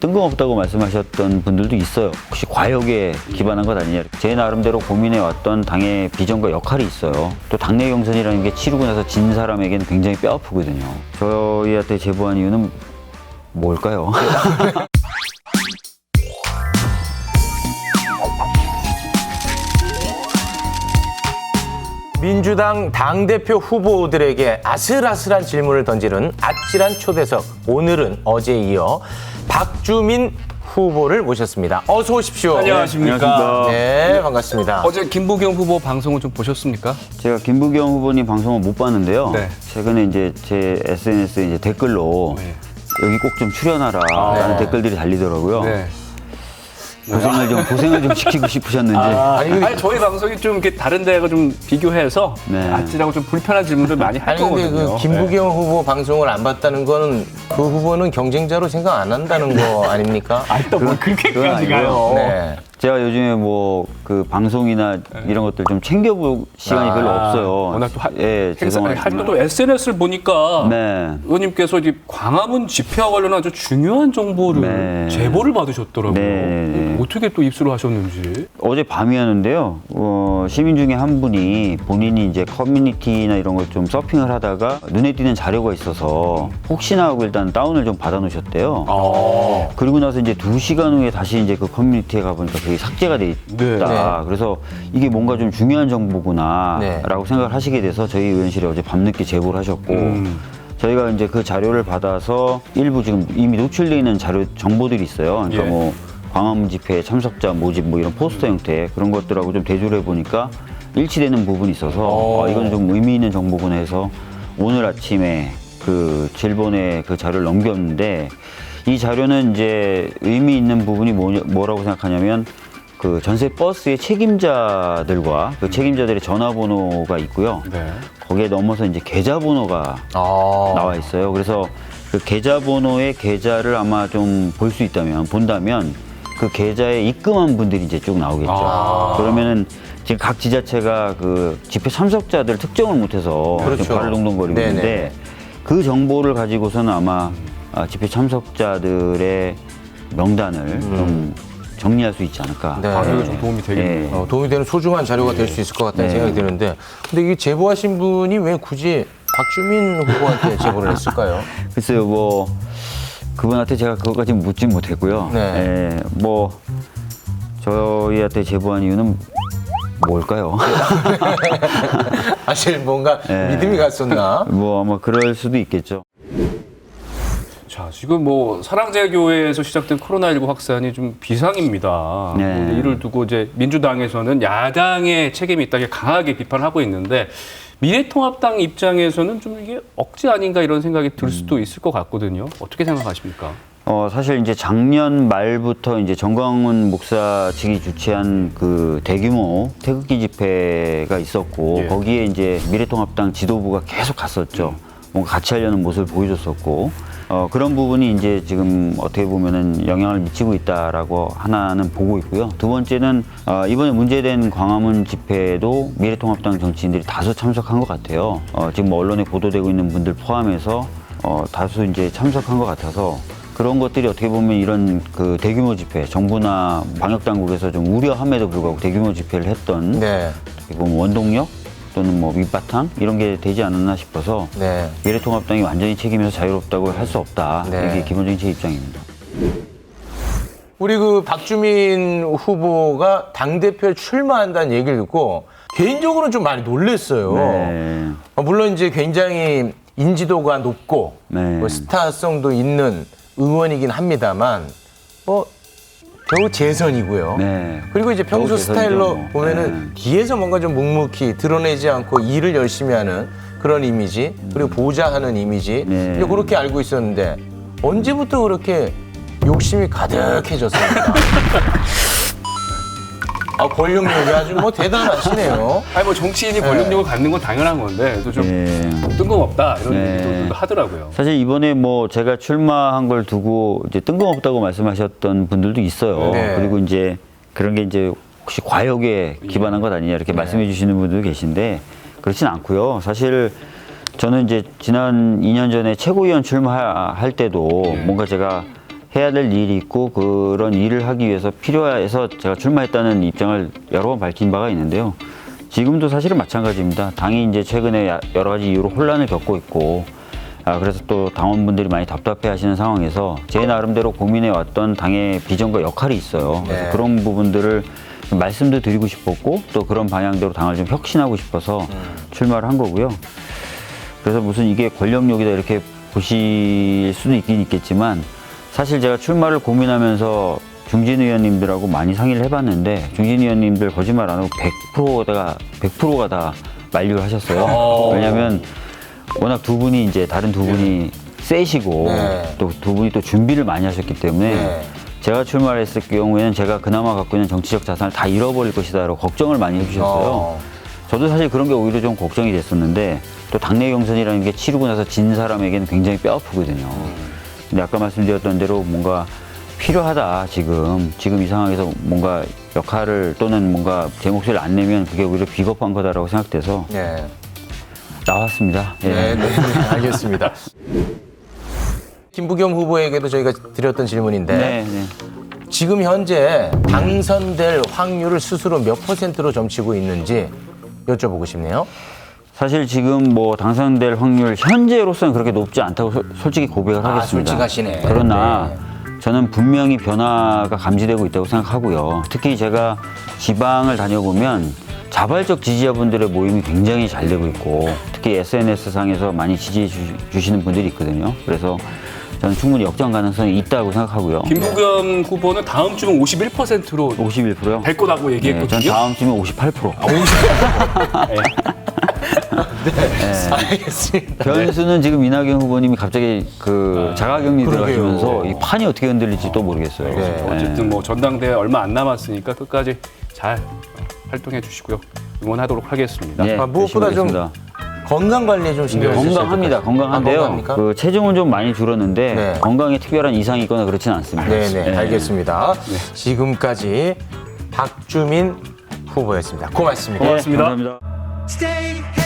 뜬금없다고 말씀하셨던 분들도 있어요. 혹시 과욕에 기반한 것 아니냐. 제 나름대로 고민해 왔던 당의 비전과 역할이 있어요. 또 당내 경선이라는 게 치르고 나서 진 사람에게는 굉장히 뼈 아프거든요. 저희한테 제보한 이유는 뭘까요? 민주당 당대표 후보들에게 아슬아슬한 질문을 던지는 아찔한 초대석. 오늘은 어제에 이어 박주민 후보를 모셨습니다. 어서 오십시오. 안녕하십니까. 네, 반갑습니다. 어제 김부경 후보 방송을 좀 보셨습니까? 제가 김부경 후보님 방송을 못 봤는데요. 네. 최근에 이제 제 SNS에 이제 댓글로 네. 여기 꼭 좀 출연하라라는 네. 댓글들이 달리더라고요. 네. 고생을 좀 고생을 좀 시키고 싶으셨는지. 아니, 아니, 저희 방송이 좀 이렇게 다른 데하고 좀 비교해서 네. 아찔하고 좀 불편한 질문들 많이 할 아니 근데 거거든요. 그 김부경 후보 방송을 안 봤다는 거는 그 후보는 경쟁자로 생각 안 한다는 거 아닙니까? 네. 아니, 또뭐 그렇게까지. 가요. 네. 제가 요즘에 뭐 그 방송이나 이런 것들 좀 챙겨볼 시간이 아, 별로 없어요. 워낙 또 하, 예, 행사. 할 때도 SNS를 보니까 네. 의원님께서 이제 광화문 집회와 관련한 아주 중요한 정보를 네. 제보를 받으셨더라고요. 네, 네, 네. 어떻게 또 입수를 하셨는지. 어제 밤이었는데요. 어, 시민 중에 한 분이 본인이 이제 커뮤니티나 이런 걸 좀 서핑을 하다가 눈에 띄는 자료가 있어서 혹시나 하고 일단 다운을 좀 받아 놓으셨대요. 아. 그리고 나서 이제 두 시간 후에 다시 이제 그 커뮤니티에 가보니까 그게 삭제가 돼 있다. 네. 그래서 이게 뭔가 좀 중요한 네. 정보구나라고 생각을 하시게 돼서 저희 의원실에 어제 밤늦게 제보를 하셨고 음. 저희가 이제 그 자료를 받아서 일부 지금 이미 노출돼 있는 자료 정보들이 있어요. 그러니까 예. 뭐 광화문 집회 참석자 모집 뭐 이런 포스터 형태 그런 것들하고 좀 대조를 해보니까 일치되는 부분이 있어서 어. 아, 이건 좀 의미 있는 정보구나 해서 오늘 아침에 그 질본에 그 자료를 넘겼는데 이 자료는 이제 의미 있는 부분이 뭐냐, 뭐라고 생각하냐면 그 전세 버스의 책임자들과 그 책임자들의 전화번호가 있고요. 네. 거기에 넘어서 이제 계좌번호가 아. 나와 있어요. 그래서 그 계좌번호의 계좌를 아마 좀 볼 수 있다면 본다면 그 계좌에 입금한 분들이 이제 쭉 나오겠죠. 아. 그러면은 지금 각 지자체가 그 집회 참석자들 특정을 못해서 그렇죠. 지금 발을 동동거리고 네네. 있는데 그 정보를 가지고서는 아마 아, 집회 참석자들의 명단을 좀 정리할 수 있지 않을까. 네. 아, 좀 도움이 되겠네요. 예. 어, 도움이 되는 소중한 자료가 될 수 있을 것 같다는 네. 생각이 드는데 근데 이게 제보하신 분이 왜 굳이 박주민 후보한테 제보를 했을까요? 글쎄요, 뭐 그분한테 제가 그것까지 묻진 못했고요. 네. 예, 뭐 저희한테 제보한 이유는 뭘까요? 사실 뭔가 네. 믿음이 갔었나? 뭐 아마 그럴 수도 있겠죠. 자, 지금 뭐 사랑제교회에서 시작된 코로나19 확산이 좀 비상입니다. 네. 근데 이를 두고 이제 민주당에서는 야당의 책임이 있다게 강하게 비판하고 있는데 미래통합당 입장에서는 좀 이게 억지 아닌가 이런 생각이 들 수도 있을 것 같거든요. 어떻게 생각하십니까? 어, 사실 이제 작년 말부터 이제 정광훈 목사 측이 주최한 그 대규모 태극기 집회가 있었고 예. 거기에 이제 미래통합당 지도부가 계속 갔었죠. 뭔가 같이 하려는 모습을 보여줬었고 어, 그런 부분이 이제 지금 어떻게 보면은 영향을 미치고 있다라고 하나는 보고 있고요. 두 번째는 어, 이번에 문제된 광화문 집회에도 미래통합당 정치인들이 다수 참석한 것 같아요. 어, 지금 뭐 언론에 보도되고 있는 분들 포함해서 어, 다수 이제 참석한 것 같아서 그런 것들이 어떻게 보면 이런 그 대규모 집회, 정부나 방역 당국에서 좀 우려함에도 불구하고 대규모 집회를 했던 네. 어떻게 보면 원동력 또는 뭐 밑바탕 이런 게 되지 않았나 싶어서 네. 미래통합당이 완전히 책임에서 자유롭다고 할 수 없다. 네. 이게 기본적인 제 입장입니다. 우리 그 박주민 후보가 당 대표에 출마한다는 얘기를 듣고 개인적으로는 좀 많이 놀랐어요. 네. 어, 물론 이제 굉장히 인지도가 높고 네. 뭐 스타성도 있는 의원이긴 합니다만 뭐 겨우 재선이고요. 네. 그리고 이제 평소 겨우 스타일로 뭐. 보면은 뒤에서 뭔가 좀 묵묵히 드러내지 않고 일을 열심히 하는 그런 이미지 그리고 보좌하는 이미지 네. 이제 그렇게 알고 있었는데 언제부터 그렇게 욕심이 가득해졌습니까? 아, 권력력이 아주 뭐 대단하시네요. 아니 뭐 정치인이 권력력을 갖는 건 당연한 건데 또좀 네. 뜬금없다 이런 네. 얘기도 하더라고요. 사실 이번에 뭐 제가 출마한 걸 두고 이제 뜬금없다고 말씀하셨던 분들도 있어요. 네. 그리고 이제 그런 게 이제 혹시 과욕에 기반한 것 아니냐 이렇게 말씀해 주시는 분들도 계신데 그렇진 않고요. 사실 저는 이제 지난 2년 전에 최고위원 출마할 때도 뭔가 제가 해야 될 일이 있고 그런 일을 하기 위해서 필요해서 제가 출마했다는 입장을 여러 번 밝힌 바가 있는데요. 지금도 사실은 마찬가지입니다. 당이 이제 최근에 야- 여러 가지 이유로 혼란을 겪고 있고 아, 그래서 또 당원분들이 많이 답답해 하시는 상황에서 제 나름대로 고민해 왔던 당의 비전과 역할이 있어요. 그래서 네. 그런 부분들을 좀 말씀도 드리고 싶었고 또 그런 방향대로 당을 좀 혁신하고 싶어서 출마를 한 거고요. 그래서 무슨 이게 권력욕이다 이렇게 보실 수도 있긴 있겠지만 사실 제가 출마를 고민하면서 중진 의원님들하고 많이 상의를 해봤는데 중진 의원님들 거짓말 안 하고 100%가 100%가 다 만류를 하셨어요. 왜냐하면 워낙 두 분이 이제 다른 두 분이 세시고 네. 또 두 분이 또 준비를 많이 하셨기 때문에 네. 제가 출마를 했을 경우에는 제가 그나마 갖고 있는 정치적 자산을 다 잃어버릴 것이다라고 걱정을 많이 해주셨어요. 어. 저도 사실 그런 게 오히려 좀 걱정이 됐었는데 또 당내 경선이라는 게 치르고 나서 진 사람에게는 굉장히 뼈 아프거든요. 근데 아까 말씀드렸던 대로 뭔가 필요하다 지금 지금 이 상황에서 뭔가 역할을 또는 뭔가 제 목소리를 안 내면 그게 오히려 비겁한 거다라고 생각돼서 네. 나왔습니다. 예. 네, 네, 네, 알겠습니다. 김부겸 후보에게도 저희가 드렸던 질문인데 네, 네. 지금 현재 당선될 확률을 스스로 몇 퍼센트로 점치고 있는지 여쭤보고 싶네요. 사실 지금 뭐 당선될 확률 현재로서는 그렇게 높지 않다고 소- 솔직히 고백을 아, 하겠습니다. 솔직하시네. 그러나 네. 저는 분명히 변화가 감지되고 있다고 생각하고요. 특히 제가 지방을 다녀보면 자발적 지지자분들의 모임이 굉장히 잘 되고 있고 특히 SNS 상에서 많이 지지해 주, 주시는 분들이 있거든요. 그래서 저는 충분히 역전 가능성이 있다고 생각하고요. 김부겸 후보는 다음 주면 51%로 51%요? 될 거라고 네, 전 얘기했거든요. 다음 주면 58%. 알겠습니다. 변수는 지금 이낙연 후보님이 갑자기 그 자가격리 그러게요. 들어가시면서 이 판이 어떻게 흔들릴지 또 모르겠어요. 네. 어쨌든 뭐 전당대회 얼마 안 남았으니까 끝까지 잘 활동해 주시고요. 응원하도록 하겠습니다. 네, 아, 무엇보다 열심히 좀 하겠습니다. 건강 관리에 좀 신경 쓰셔야 건강합니다. 같아요. 건강한데요. 아, 건강합니까? 그 체중은 좀 많이 줄었는데 네. 건강에 특별한 이상이 있거나 그렇지는 않습니다. 네네 네. 알겠습니다. 지금까지 박주민 후보였습니다. 고맙습니다. 네, 고맙습니다. 감사합니다. Stay